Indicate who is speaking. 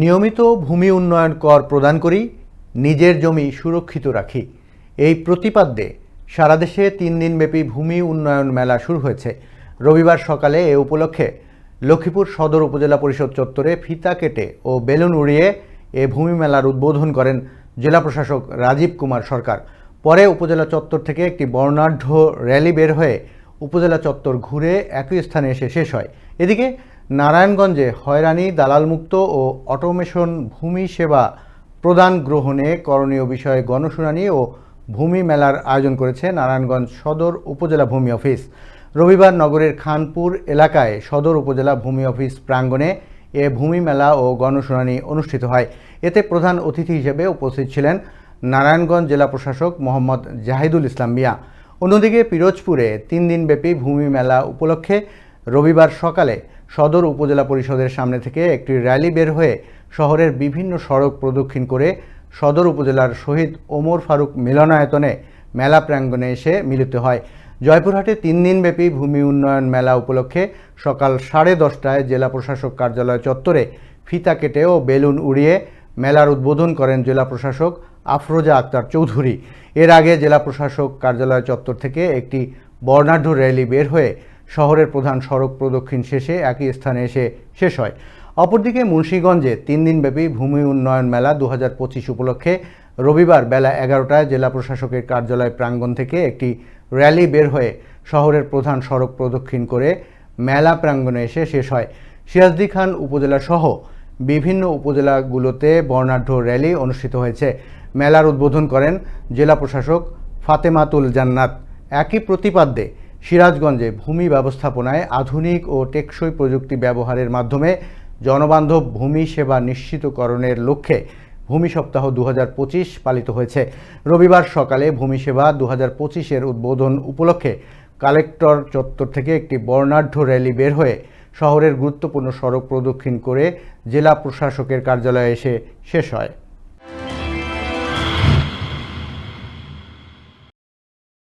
Speaker 1: নিয়মিত ভূমি উন্নয়ন কর প্রদান করি, নিজের জমি সুরক্ষিত রাখি। এই প্রতিপাদ্যে সারা দেশে তিন দিনব্যাপী ভূমি উন্নয়ন মেলা শুরু হয়েছে। রবিবার সকালে এ উপলক্ষে লক্ষ্মীপুর সদর উপজেলা পরিষদ চত্বরে ফিতা কেটে ও বেলুন উড়িয়ে এ ভূমি মেলার উদ্বোধন করেন জেলা প্রশাসক রাজীব কুমার সরকার। পরে উপজেলা চত্বর থেকে একটি বর্ণাঢ্য র্যালি বের হয়ে উপজেলা চত্বর ঘুরে একই স্থানে এসে শেষ হয়। এদিকে নারায়ণগঞ্জে হয়রানি, দালালমুক্ত ও অটোমেশন ভূমি সেবা প্রদান গ্রহণে করণীয় বিষয়ে গণশুনানি ও ভূমি মেলার আয়োজন করেছে নারায়ণগঞ্জ সদর উপজেলা ভূমি অফিস। রবিবার নগরের খানপুর এলাকায় সদর উপজেলা ভূমি অফিস প্রাঙ্গণে এ ভূমি মেলা ও গণশুনানি অনুষ্ঠিত হয়। এতে প্রধান অতিথি হিসেবে উপস্থিত ছিলেন নারায়ণগঞ্জ জেলা প্রশাসক মোহাম্মদ জাহিদুল ইসলাম মিয়া। অন্যদিকে পিরোজপুরে তিন দিনব্যাপী ভূমি মেলা উপলক্ষে রবিবার সকালে সদর উপজেলা পরিষদের সামনে থেকে একটি র্যালি বের হয়ে শহরের বিভিন্ন সড়ক প্রদক্ষিণ করে সদর উপজেলার শহীদ ওমর ফারুক মিলনায়তনে মেলা প্রাঙ্গণে এসে মিলিত হয়। জয়পুরহাটে তিন দিনব্যাপী ভূমি উন্নয়ন মেলা উপলক্ষে সকাল সাড়ে দশটায় জেলা প্রশাসক কার্যালয় চত্বরে ফিতা কেটে ও বেলুন উড়িয়ে মেলার উদ্বোধন করেন জেলা প্রশাসক আফরোজা আক্তার চৌধুরী। এর আগে জেলা প্রশাসক কার্যালয় চত্বর থেকে একটি বর্ণাঢ্য র্যালি বের হয়ে শহরের প্রধান সড়ক প্রদক্ষিণ শেষে একই স্থানে এসে শেষ হয়। অপরদিকে মুন্সীগঞ্জে তিন দিনব্যাপী ভূমি উন্নয়ন মেলা দু হাজার পঁচিশ উপলক্ষে রবিবার বেলা এগারোটায় জেলা প্রশাসকের কার্যালয় প্রাঙ্গণ থেকে একটি র্যালি বের হয়ে শহরের প্রধান সড়ক প্রদক্ষিণ করে মেলা প্রাঙ্গণে এসে শেষ হয়। সিরাজদি খান উপজেলা সহ বিভিন্ন উপজেলাগুলোতে বর্ণাঢ্য র্যালি অনুষ্ঠিত হয়েছে। মেলার উদ্বোধন করেন জেলা প্রশাসক ফাতেমাতুল জান্নাত। একই প্রতিপাদ্যে সিরাজগঞ্জে ভূমি ব্যবস্থাপনায় আধুনিক ও টেকসই প্রযুক্তি ব্যবহারের মাধ্যমে জনবান্ধব ভূমি সেবা নিশ্চিতকরণের লক্ষ্যে ভূমি সপ্তাহ দু হাজার পঁচিশ পালিত হয়েছে। রবিবার সকালে ভূমি সেবা দু এর উদ্বোধন উপলক্ষে কালেক্টর চত্বর থেকে একটি বর্ণাঢ্য র্যালি বের হয়ে শহরের গুরুত্বপূর্ণ সড়ক প্রদক্ষিণ করে জেলা প্রশাসকের কার্যালয়ে এসে শেষ হয়।